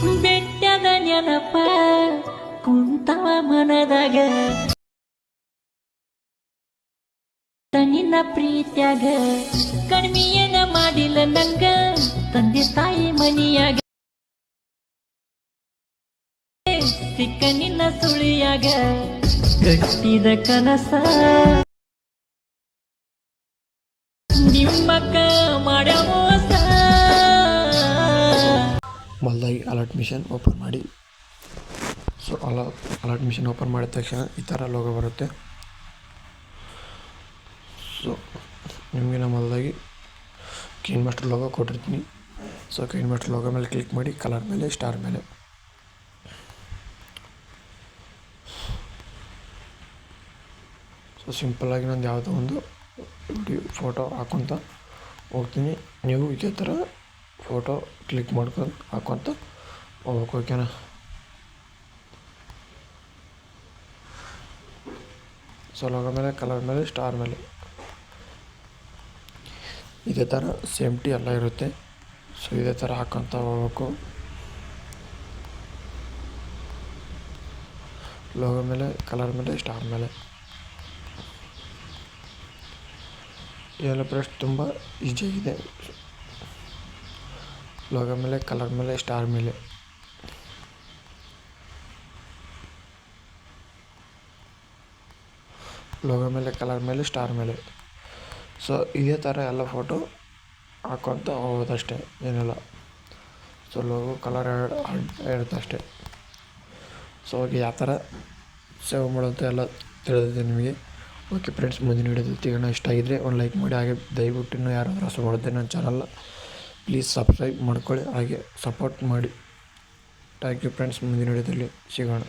ಬೆಟ್ಟದ ನೆನಪ ಕುಂತವ ಮನದಾಗ. ನಿನ್ನ ಪ್ರೀತ್ಯಾಗ ಕಡಿಮೆಯನ್ನ ಮಾಡಿಲ್ಲ ನಂಗ. ತಂದೆ ತಾಯಿ ಮನಿಯಾಗ. ಸಿಕ್ಕ ನಿನ್ನ ಸುಳಿಯಾಗ ಕಟ್ಟಿದ ಕನಸ. ನಿಮ್ಮಕ್ಕ ಮಾಡ್ಯ ಮೋಸ ಅಲರ್ಟ್ ಮಿಷನ್ ಓಪನ್ ಮಾಡಿ. ಸೊ ಅಲ ಅಲರ್ಟ್ ಮಿಷನ್ ಓಪನ್ ಮಾಡಿದ ತಕ್ಷಣ ಈ ಥರ ಲೋಗೋ ಬರುತ್ತೆ. ಸೊ ನಿಮಗೆ ನಮ್ಮ ಮೊದಲಾಗಿ ಕ್ಲೀನ್ ಮಾಸ್ಟರ್ ಲೋಗೋ ಕೊಟ್ಟಿರ್ತೀನಿ. ಸೊ ಕ್ಲೀನ್ ಮಾಸ್ಟರ್ ಲೋಗೋ ಮೇಲೆ ಕ್ಲಿಕ್ ಮಾಡಿ ಕಲರ್ ಮೇಲೆ ಸ್ಟಾರ್ ಮೇಲೆ. ಸೊ ಸಿಂಪಲ್ಲಾಗಿ ನಂದು ಯಾವುದೋ ಒಂದು ವಿಡಿಯೋ ಫೋಟೋ ಹಾಕೊತ ಹೋಗ್ತೀನಿ. ನೀವು ಇದೇ ಥರ ಫೋಟೋ ಕ್ಲಿಕ್ ಮಾಡ್ಕೊಂಡು ಹಾಕೊತ ಹೋಗ್ಬೇಕು ಓಕೆನಾ ಸೊ ಲೋಗೋ ಮೇಲೆ ಕಲರ್ ಮೇಲೆ ಸ್ಟಾರ್ ಮೇಲೆ. ಇದೇ ಥರ ಸೇಮ್ಟಿ ಎಲ್ಲ ಇರುತ್ತೆ. ಸೊ ಇದೇ ಥರ ಹಾಕ್ಕೊತ ಹೋಗ್ಬೇಕು. ಲೋಗೋ ಮೇಲೆ ಕಲರ್ ಮೇಲೆ ಸ್ಟಾರ್ ಮೇಲೆ. ಇದೆಲ್ಲ ಬ್ರಷ್ ತುಂಬ ಈಸಿಯಾಗಿದೆ ಲೋಗೋ ಮೇಲೆ, ಕಲರ್ ಮೇಲೆ, ಸ್ಟಾರ್ ಮೇಲೆ. ಲೋಗೋ ಮೇಲೆ, ಕಲರ್ ಮೇಲೆ, ಸ್ಟಾರ್ ಮೇಲೆ. ಸೊ ಇದೇ ಥರ ಎಲ್ಲ ಫೋಟೋ ಹಾಕೊತ ಹೋಗೋದಷ್ಟೇ, ಏನಿಲ್ಲ. ಸೊ ಲೋಗೋ ಕಲರ್ ಇರುತ್ತೆ ಅಷ್ಟೇ. ಸೊ ಹೋಗಿ ಯಾವ ಥರ ಸೇವ್ ಮಾಡೋದು ಎಲ್ಲ ತಿಳಿದಿದೆ ನಿಮಗೆ. ಓಕೆ ಫ್ರೆಂಡ್ಸ್ ಮುಂದಿನ ವಿಡಿಯೋದಲ್ಲಿ ಸಿಗೋಣ. ಇಷ್ಟ ಆಗಿದ್ದರೆ ಒಂದು ಲೈಕ್ ಮಾಡಿ, ಹಾಗೆ ದಯವಿಟ್ಟು ಇನ್ನೂ ಯಾರಾದರೂ ಹೊಸ ಮಾಡಿದ್ರೆ ನನ್ನ ಚಾನಲ್ ಪ್ಲೀಸ್ ಸಬ್ಸ್ಕ್ರೈಬ್ ಮಾಡ್ಕೊಳ್ಳಿ ಹಾಗೆ ಸಪೋರ್ಟ್ ಮಾಡಿ. ಥ್ಯಾಂಕ್ ಯು ಫ್ರೆಂಡ್ಸ್ ಮುಂದಿನ ವಿಡಿಯೋದಲ್ಲಿ ಸಿಗೋಣ.